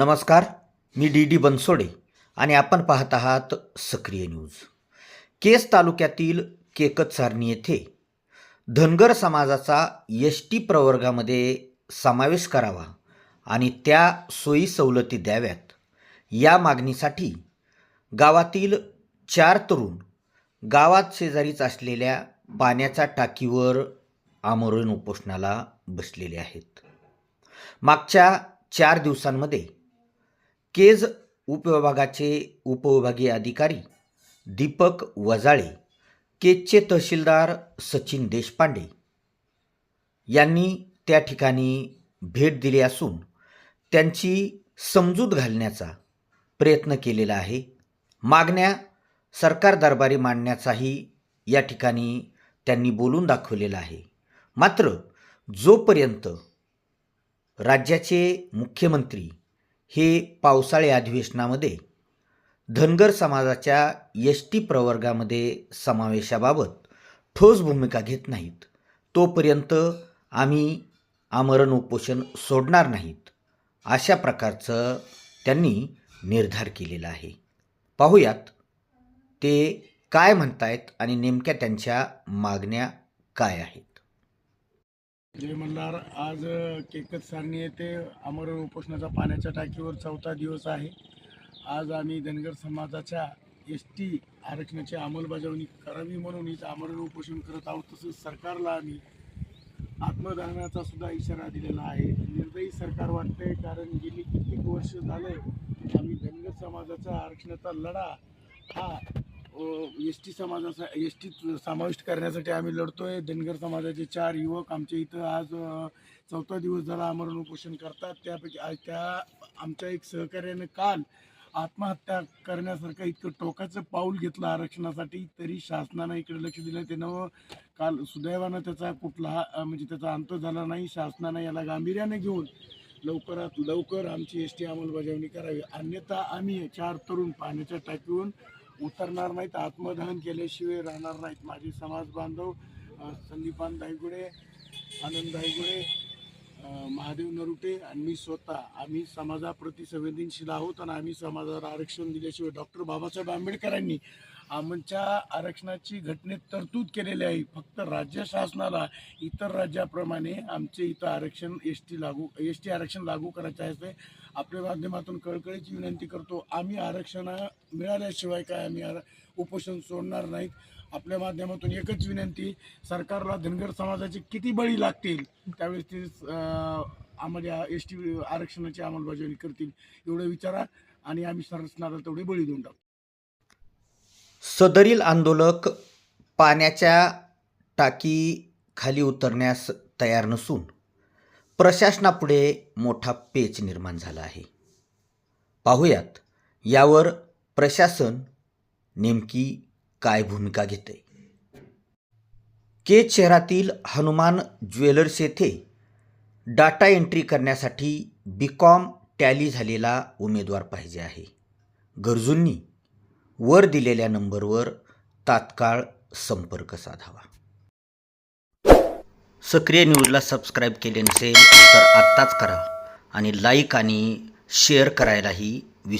नमस्कार मी D D Bansode आणि आपण पाहत आहात सक्रिय न्यूज. केस तालुक्यातील केकत सारणी येथे धनगर समाजाचा एस टी प्रवर्गामध्ये समावेश करावा आणि त्या सोयी सवलती द्याव्यात. या मागणीसाठी गावातील चार तरुण गावात शेजारीच असलेल्या पाण्याच्या टाकीवर आमरण उपोषणाला बसलेले आहेत. मागच्या चार दिवसांमध्ये केज उपविभागाचे उपविभागीय अधिकारी दीपक वजाळे केजचे तहसीलदार सचिन देशपांडे यांनी त्या ठिकाणी भेट दिली असून त्यांची समजूत घालण्याचा प्रयत्न केलेला आहे. मागण्या सरकार दरबारी मांडण्याचाही या ठिकाणी त्यांनी बोलून दाखवलेला आहे. मात्र जोपर्यंत राज्याचे मुख्यमंत्री हे पावसाळी अधिवेशनामध्ये धनगर समाजाच्या एस टी प्रवर्गामध्ये समावेशाबाबत ठोस भूमिका घेत नाहीत. तोपर्यंत आम्ही आमरण उपोषण सोडणार नाहीत अशा प्रकारचं त्यांनी निर्धार केलेला आहे. पाहूयात ते काय म्हणतायत आणि नेमक्या त्यांच्या मागण्या काय आहेत. जय मल्हार आज केकत सारणी येथे अमरण उपोषणाचा पाण्याच्या टाकीवर चौथा दिवस आहे. आज आम्ही धनगर समाजाच्या एस टी आरक्षणाची अंमलबजावणी करावी म्हणून इथं आमरण उपोषण करत आहोत. तसंच सरकारला आम्ही आत्मदहनाचा सुद्धा इशारा दिलेला आहे. निर्दयी सरकार वाटतंय कारण गेली कित्येक वर्ष झालं आम्ही धनगर समाजाचा आरक्षणाचा लढा हा एस टी समाजाचा एस टीत समाविष्ट करण्यासाठी आम्ही लढतोय. धनगर समाजाचे चार युवक आमच्या इथं आज चौथा दिवस झाला आमरण उपोषण करतात. त्यापैकी त्या आमच्या एक सहकार्याने काल आत्महत्या करण्यासारखं इतकं टोकाचं पाऊल घेतलं आरक्षणासाठी तरी शासनानं इकडे लक्ष दिलं त्यानं काल सुदैवानं त्याचा कुठला म्हणजे त्याचा अंत झाला नाही. शासनानं याला गांभीर्याने घेऊन लवकरात लवकर आमची एस टी अंमलबजावणी करावी. अन्यथा आम्ही चार तरुण पाण्याच्या टाकीवरून उतरणार नाहीत आत्मदहन केल्याशिवाय राहणार नाहीत. माझे समाज बांधव संदीपान दायगुडे आनंद दायगुडे महादेव नरुटे आणि मी स्वतः. आम्ही समाजाप्रती संवेदनशील आहोत आणि आम्ही समाजाला आरक्षण दिल्याशिवाय डॉक्टर बाबासाहेब आंबेडकरांनी आमच्या आरक्षणाची घटनेत तरतूद केलेली आहे. फक्त राज्य शासनाला इतर राज्याप्रमाणे आमचे इथं आरक्षण एस टी लागू एस टी आरक्षण लागू करायचे आहे आपल्या माध्यमातून कळकळीची विनंती करतो. आम्ही आरक्षण मिळाल्याशिवाय काय आम्ही आर- उपोषण सोडणार नाहीत. आपल्या माध्यमातून एकच विनंती सरकारला धनगर समाजाचे किती बळी लागतील त्यावेळेस ते आम्हाला एस टी आरक्षणाची अंमलबजावणी करतील एवढं विचारा आणि आम्ही सरसनाला तेवढे बळी देऊन टाकू. सदरील आंदोलक पाण्याच्या टाकी खाली उतरण्यास तयार नसून प्रशासनापुढे मोठा पेच निर्माण झाला आहे. पाहूयात यावर प्रशासन नेमकी काय भूमिका घेते केज शहरातील हनुमान ज्वेलर्स येथे डाटा एंट्री करण्यासाठी बी कॉम टॅली झालेला उमेदवार पाहिजे आहे. गरजूंनी वर दिलेल्या नंबरवर तात्काळ संपर्क साधावा. सक्रिय न्यूजला सबस्क्राईब केले नसेल तर आत्ताच करा आणि लाईक आणि शेअर करायलाही